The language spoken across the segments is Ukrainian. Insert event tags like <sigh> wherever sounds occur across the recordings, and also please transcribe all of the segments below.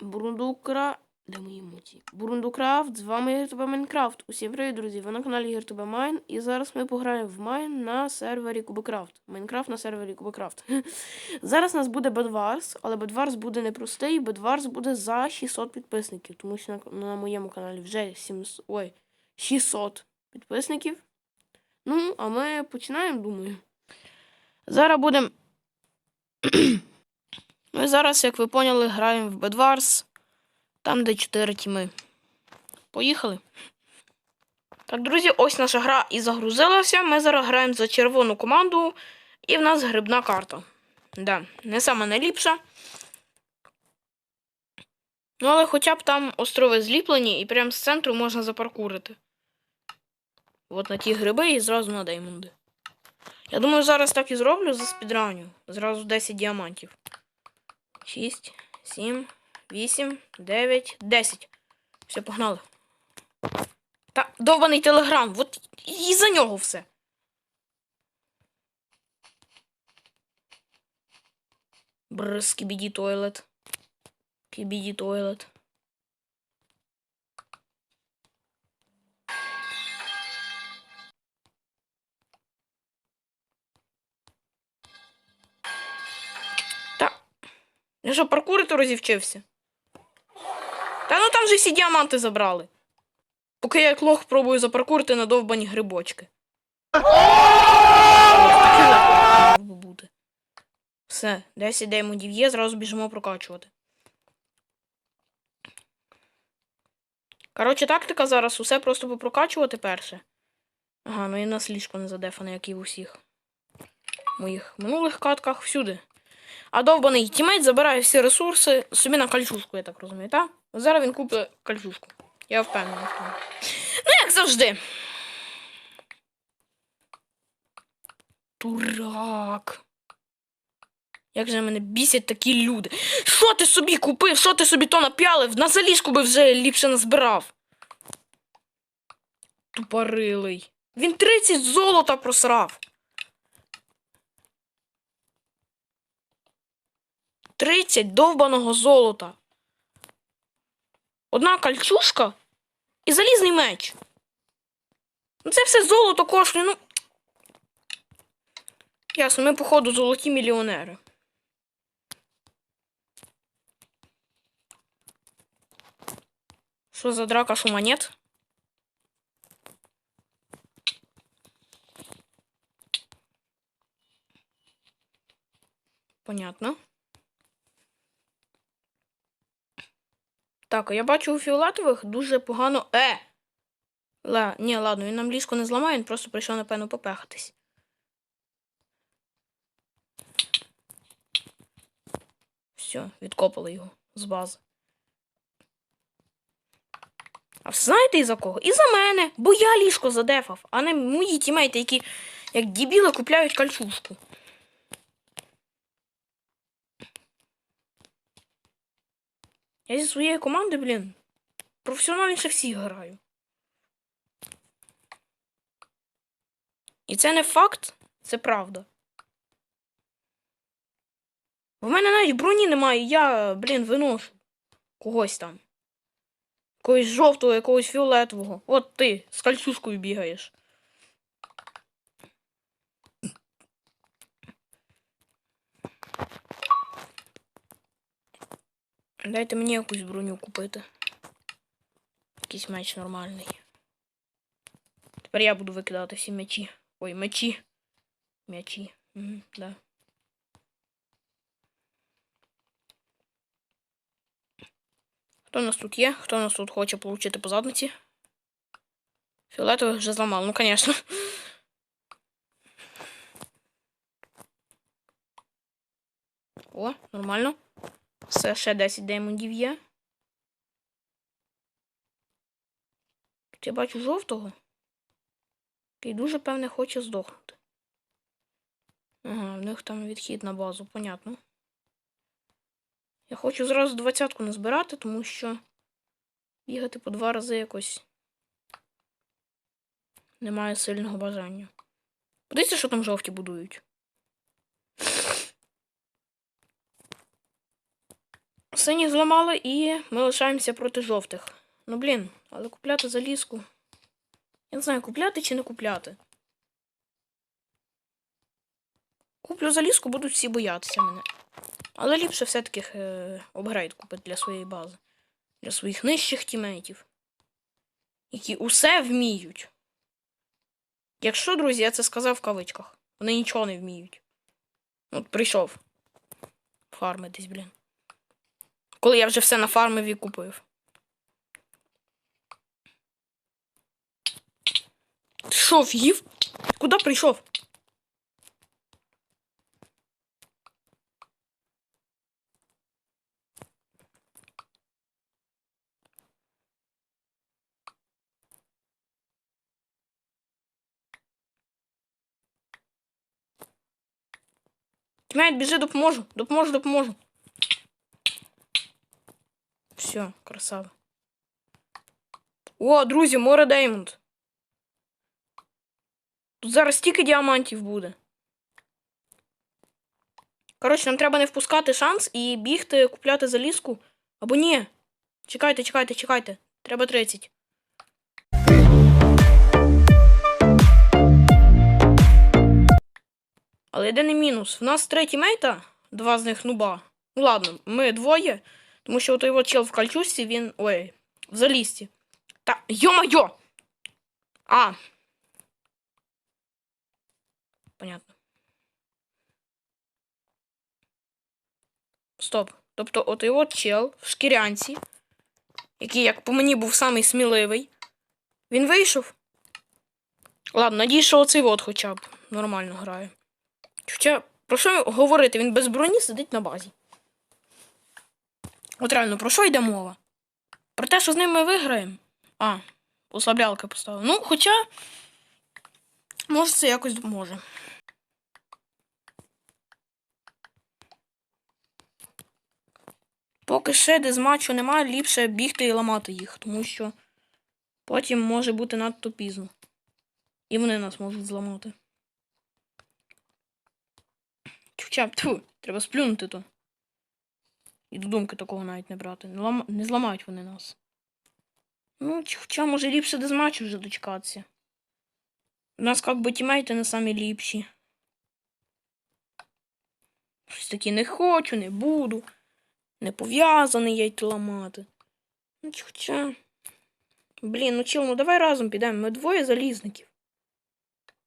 Бурундукра. Де мої емоції? Бурундукрафт, з вами Гіртубе Майнкрафт. Усім привіт, друзі! Ви на каналі Гіртубе Майн. І зараз ми пограємо в Майн на сервері Кубикрафт. Майнкрафт на сервері Кубикрафт. <laughs> Зараз у нас буде Бедварс, але Бедварс буде не простий, Бедварс буде за 600 підписників, тому що на, на моєму каналі вже 700, ой, 600 підписників. Ну, а ми починаємо, думаю. Зараз будемо. <clears throat> Ми зараз, як ви поняли, граємо в Бедварс. Там, де 4 тіми. Поїхали. Так, друзі, ось наша гра і загрузилася. Ми зараз граємо за червону команду, і в нас грибна карта. Да, не сама найліпша. Ну, але хоча б там острови зліплені, і прямо з центру можна запаркурити. От на ті гриби і зразу на даймонди. Я думаю, зараз так і зроблю за спідраню. Зразу 10 діамантів. 6, 7, 8, 9, 10. Все, погнали. Та довбаний телеграм. От і за нього все. Бррр, скібіді тойлет. Кібіді тойлет. Я що, паркурити розівчився? Та ну там же всі діаманти забрали. Поки я як лох пробую запаркурити на довбані грибочки. Все, 10 деймонів є, зразу біжимо прокачувати. Коротше, тактика зараз усе просто попрокачувати перше. Ага, ну і нас ліжко не задефане, як і в усіх моїх минулих катках всюди. А довбаний тімейт забирає всі ресурси собі на кальчушку, я так розумію, так? Зараз він купить кальчушку. Я впевнений. Ну, як завжди. Дурак. Як же мене бісять такі люди. Що ти собі купив? Що ти собі то напялив? На заліжку би вже ліпше назбирав. Тупорилий. Він 30 золота просрав. 30 довбаного золота. Одна кальчушка і залізний меч. Ну це все золото коштує, ну. Ясно, ми, походу, золоті мільйонери. Що за драка шуманет? Понятно. Так, я бачу у фіолетових дуже погано. Е! Ла... Ні, ладно, він нам ліжко не зламає, він просто прийшов, напевно, попехатись. Все, відкопали його з бази. А знаєте із-за кого? І за мене, бо я ліжко задефав, а не мої тімейти, які як дібіли купляють кальчушку. Я зі своєї команди, блін, професіональніше всіх граю. І це не факт, це правда. В мене навіть броні немає, я, блін, виношу когось там. Якогось жовтого, якогось фіолетового. От ти з кальчушкою бігаєш. Дайте мені якусь броню купити. Якийсь меч нормальний. Тепер я буду викидати всі мечі. Ой, мечі. М'ячі. Угу, да. Хто у нас тут є? Хто у нас тут хоче отримати по задниці? Фіолетових вже зламав, ну звісно. <laughs> О, нормально. Все, ще 10 деймондів є. Я бачу жовтого. Який дуже, певне, хоче здохнути. Ага, в них там відхід на базу, понятно. Я хочу зразу двадцятку назбирати, тому що бігати по два рази якось немає сильного бажання. Подивіться, що там жовті будують. Сині зламали і ми лишаємося проти жовтих. Ну блін, але купляти залізку. Я не знаю, купляти чи не купляти. Куплю залізку, будуть всі боятися мене. Але ліпше все-таки е, купити для своєї бази. Для своїх нижчих тімейтів. Які усе вміють. Якщо, друзі, я це сказав в кавичках. Вони нічого не вміють. От прийшов. Фармитись, блін. Коли я вже все нафармив і купив. Ти що, в'їв? Куди прийшов? Тімейт, біжи, допоможу, допоможу, допоможу. Все, красава. О, друзі, море Деймонд. Тут зараз стільки діамантів буде. Коротше, нам треба не впускати шанс і бігти, купляти залізку. Або ні. Чекайте, чекайте, чекайте. Треба 30. Але єдиний мінус. В нас три тімейта, два з них нуба. Ну ладно, ми двоє. Тому що от чел в кальчусі, він. Ой, в залізці. Та. Йо-майо! А. Понятно. Стоп. Тобто, от от чел в шкірянці, який, як по мені, був самий сміливий. Він вийшов. Ладно, надіюсь, що оцей от хоча б нормально грає. Хоча, про що говорити? Він без броні сидить на базі. От реально, про що йде мова? Про те, що з ним ми виграємо. А, ослаблялки поставив. Ну, хоча, може, це якось допоможе. Поки ще дезматчу немає, ліпше бігти і ламати їх, тому що потім може бути надто пізно. І вони нас можуть зламати. Хоча, тьфу, треба сплюнути то. І до думки такого навіть не брати. Не, лам... не зламають вони нас. Ну, хоча, може, ліпше дезматчу вже дочекатися. У нас як би тімейти не самі ліпші. Щось такі не хочу, не буду. Не пов'язаний я йти ламати. Ну, хоча. Блін, ну чил, ну давай разом підемо. Ми двоє залізників.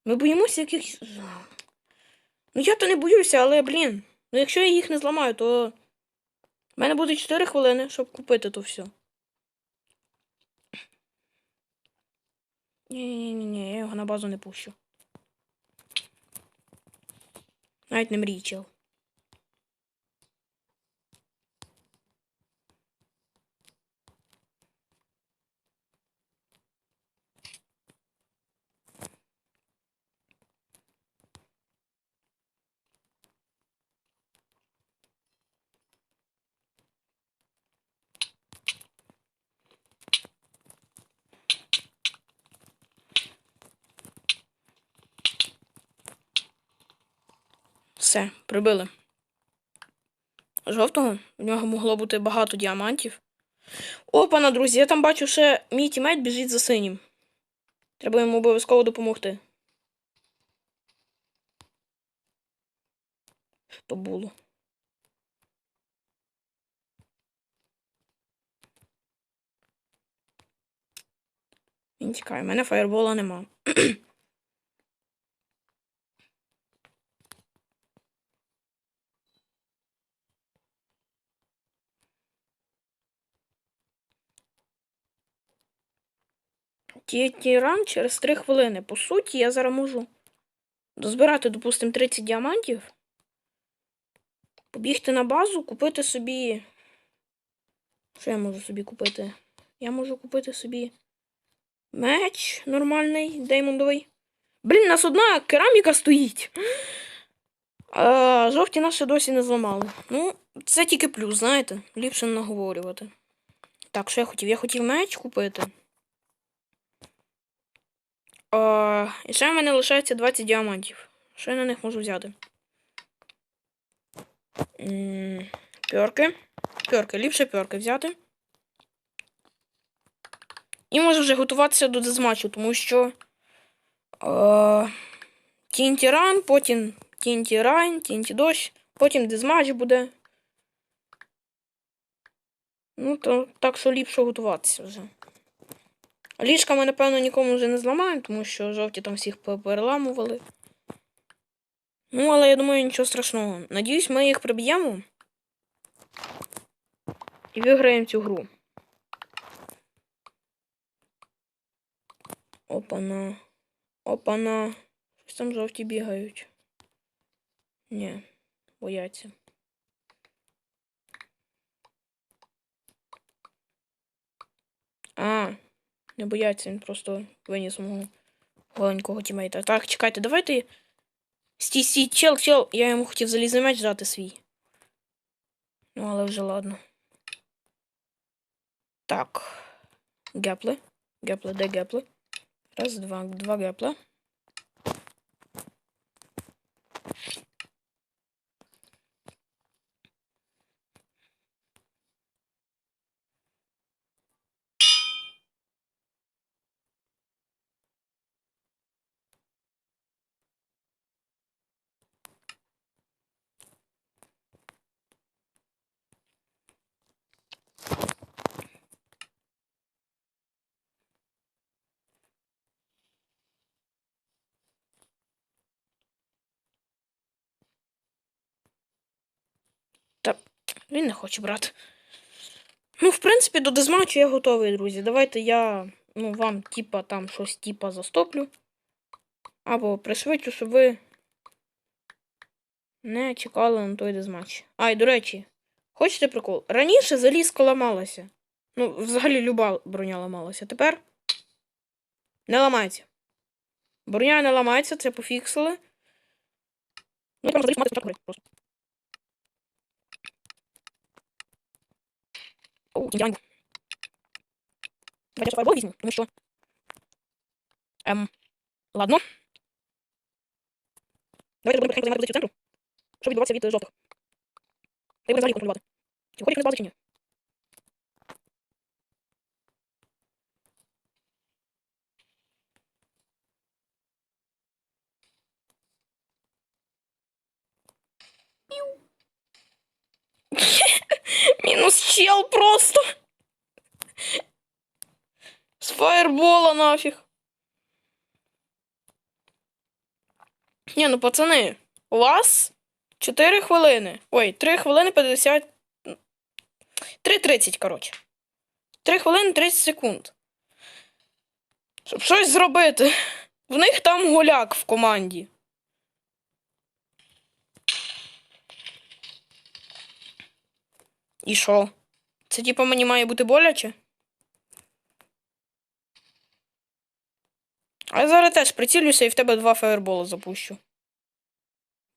Ми боїмося якихось. Ну я то не боюся, але, блін. Ну якщо я їх не зламаю, то. В мене буде 4 хвилини, щоб купити то все. Ні-ні-ні, ні, я його на базу не пущу. Навіть не мрій. Все, прибили. Жовтого. У нього могло бути багато діамантів. Опана, друзі, я там бачу, ще мій тімейт біжить за синім. Треба йому обов'язково допомогти. То було. Він тікає, у мене фаєрбола нема. <clears throat> Ті ран через 3 хвилини. По суті, я зараз можу дозбирати, допустимо, 30 діамантів. Побігти на базу, купити собі. Що я можу собі купити? Я можу купити собі меч нормальний, деймондовий. Блін, у нас одна кераміка стоїть. А жовті наші досі не зламали. Ну, це тільки плюс, знаєте? Ліпше не наговорювати. Так, що я хотів? Я хотів меч купити. О, і ще в мене лишається 20 діамантів. Що я на них можу взяти? Пьорки. Пьорки, ліпше пьорки взяти. І може вже готуватися до дезматчу, тому що. Тінті ран, потім Тінті райн, Тінті дощ, потім дезматч буде. Ну, то так що ліпше готуватися вже. Ліжка ми, напевно, нікому вже не зламаємо, тому що жовті там всіх переламували. Ну, але я думаю, нічого страшного. Надіюсь, ми їх приб'ємо. І виграємо цю гру. Опана. Опана. Щось там жовті бігають. Ні, бояться. А, не бояться, він просто виніс мого голенького тімейта. Так, чекайте, давайте. Стій, стій, чел, чел. Я йому хотів залізний меч дати свій. Ну, але вже ладно. Так. Гепли. Гепли, де гепли? Раз, два, два гепла. Та він не хоче брати. Ну, в принципі, до дезматчу я готовий, друзі. Давайте я ну, вам, типа, там щось типа застоплю. Або пришвидшу, щоб ви не чекали на той дезматч. А, і до речі, хочете прикол? Раніше залізка ламалася. Ну, взагалі люба броня ламалася. Тепер не ламається. Броня не ламається, це пофіксили. Ну, я просто. Оу, ідеально. Давайте я фаербол візьму, тому що. Ем, ладно. Давайте будемо потихеньку займати позицію центру, щоб відбуватися від е, жовтих. Та й будемо взагалі контролювати. Чи виходять вони Мінус чел просто. З фаербола нафіг. Ні, ну пацани, у вас 4 хвилини. Ой, 3 хвилини 50. 3.30, коротше. 3 хвилини 30 секунд. Щоб щось зробити. В них там голяк в команді. І що? Це типу мені має бути боляче? А я зараз теж прицілюся і в тебе два фаербола запущу.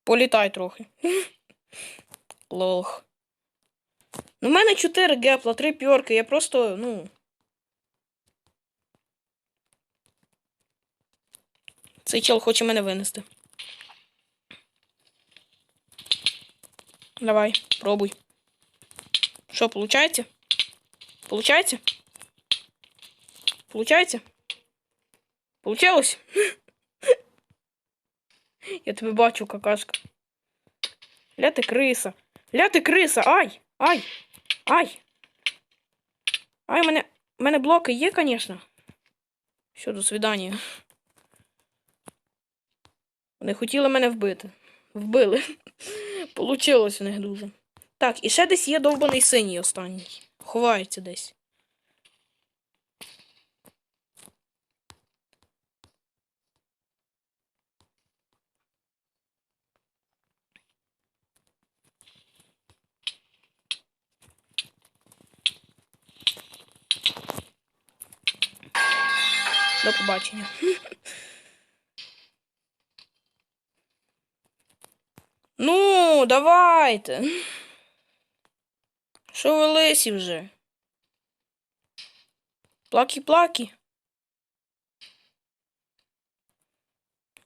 Політай трохи. <laughs> Лох. Ну, в мене 4 гепла, 3 пьорки, я просто, ну. Цей чел хоче мене винести. Давай, пробуй. Что, получаете? Получаете? Получаете? Получилось? Я тебе бачу, какашка. Ля ти криса. Ля ти криса. Ай! Ай! Ай! Ай, у мене. У мене блоки є, звісно. Все, до свидання. Вони хотіли мене вбити. Вбили. <laughs> Получилось у них дуже. Так, і ще десь є довбаний синій останній. Ховається десь. До побачення. <laughs> Ну, давайте. Що ви лисі вже? Плакі-плакі.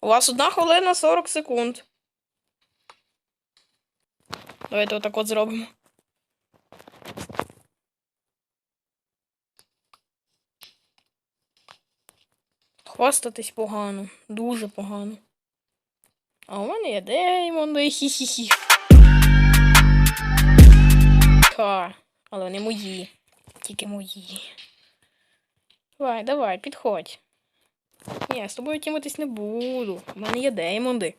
У вас одна хвилина 40 секунд. Давайте отак от зробимо. Хвастатись погано, дуже погано. А у мене є демон, хі-хі-хі. Ха, але вони мої. Тільки мої. Давай, давай, підходь. Ні, з тобою тімитись не буду. У мене є деймонди.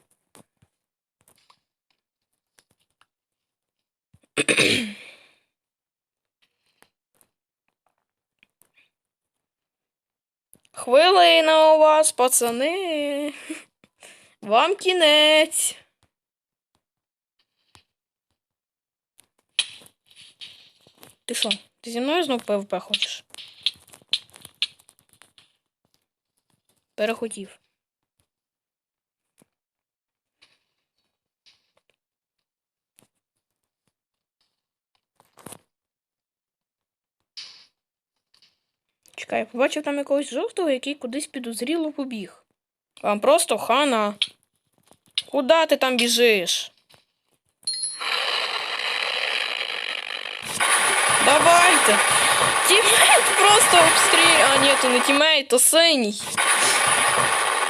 Хвилина у вас, пацани. Вам кінець. Ти що? Ти зі мною знов ПВП хочеш? Перехотів. Чекай, я побачив там якогось жовтого, який кудись підозріло побіг. Вам просто хана. Куда ти там біжиш? Давайте. Тімейт просто обстрілює. А, ні, то не тімейт, то синій.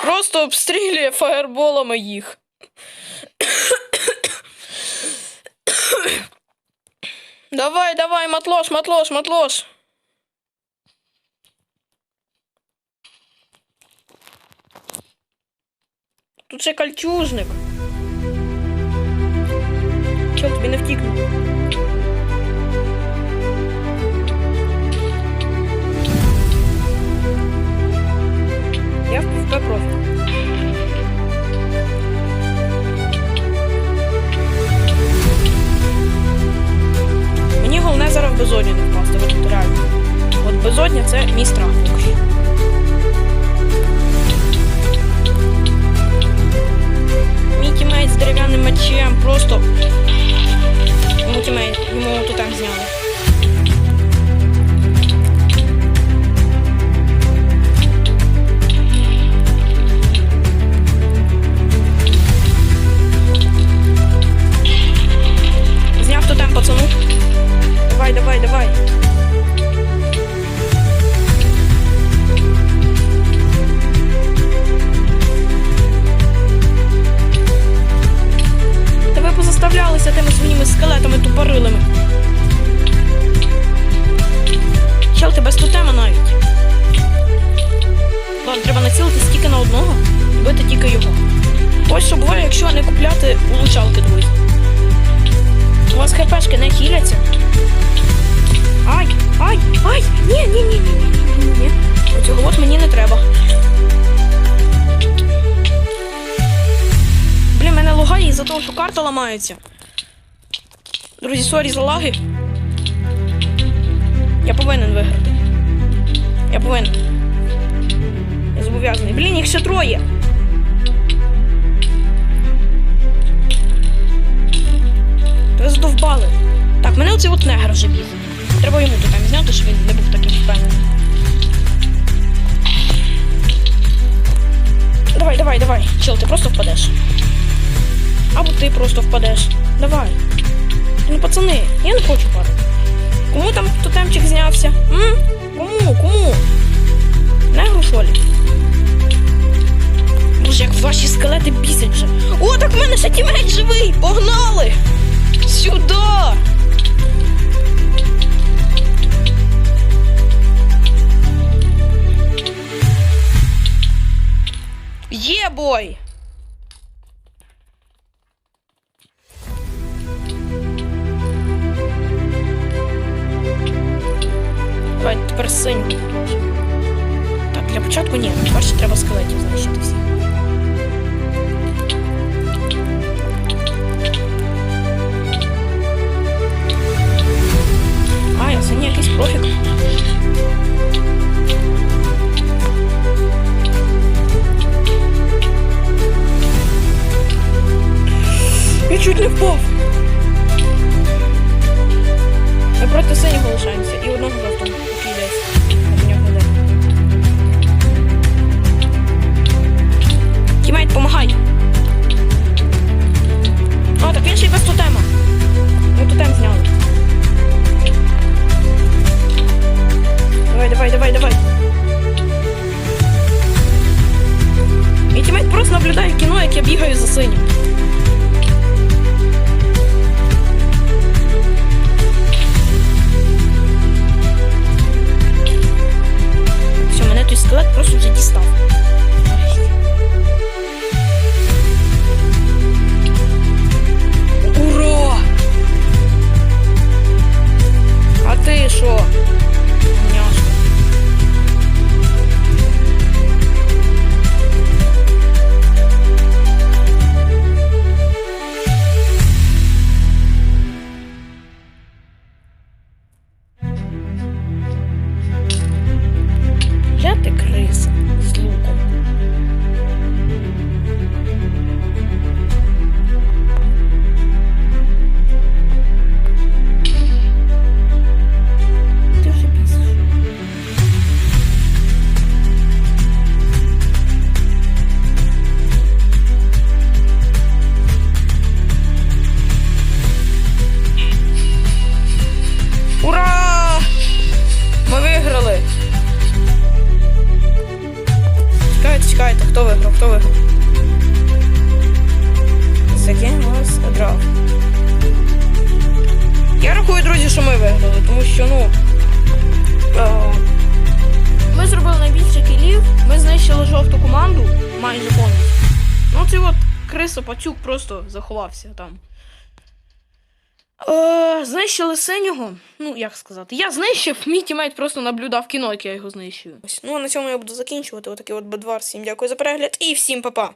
Просто обстрілює фаєрболами їх. давай, давай, матлош, матлош, матлош. Тут ще кольчужник. Чого тобі не втікнути? Я просто. Мені головне зараз в безодню не впасти, от реально. От безодня це мій страх. Чел, ти без тотема навіть. Ладно, треба націлитись тільки на одного, бити тільки його. Ось що буває, якщо не купляти улучалки, друзі. У вас хпшки не хіляться. Ай, ай, ай! Ні, ні, ні, ні, ні, ні. Оцього от мені не треба. Блін, мене лагає із-за того, що карта ламається. Друзі, сорі за лаги. Я повинен виграти. Я повинен. Я зобов'язаний. Блін, їх ще троє. Ви задовбали. Так, мене оцей от негр вже біг. Треба йому тут зняти, щоб він не був таким впевненим. Давай, давай, давай. Чел, ти просто впадеш. Або ти просто впадеш. Давай. Ну, пацани, я не хочу падати. Кому там тотемчик знявся? М? Кому? Кому? Негру, що лі? Боже, як ваші скелети бісять вже. О, так в мене ще тімейт живий! Погнали! Сюди! Є бой! Перше треба майже повністю. Ну, цей от криса пацюк просто заховався там. Е, знищили синього. Ну, як сказати, я знищив, мій тімейт просто наблюдав кіно, як я його знищую. Ну а на цьому я буду закінчувати. Отакий от Бедвар. Всім дякую за перегляд і всім па-па.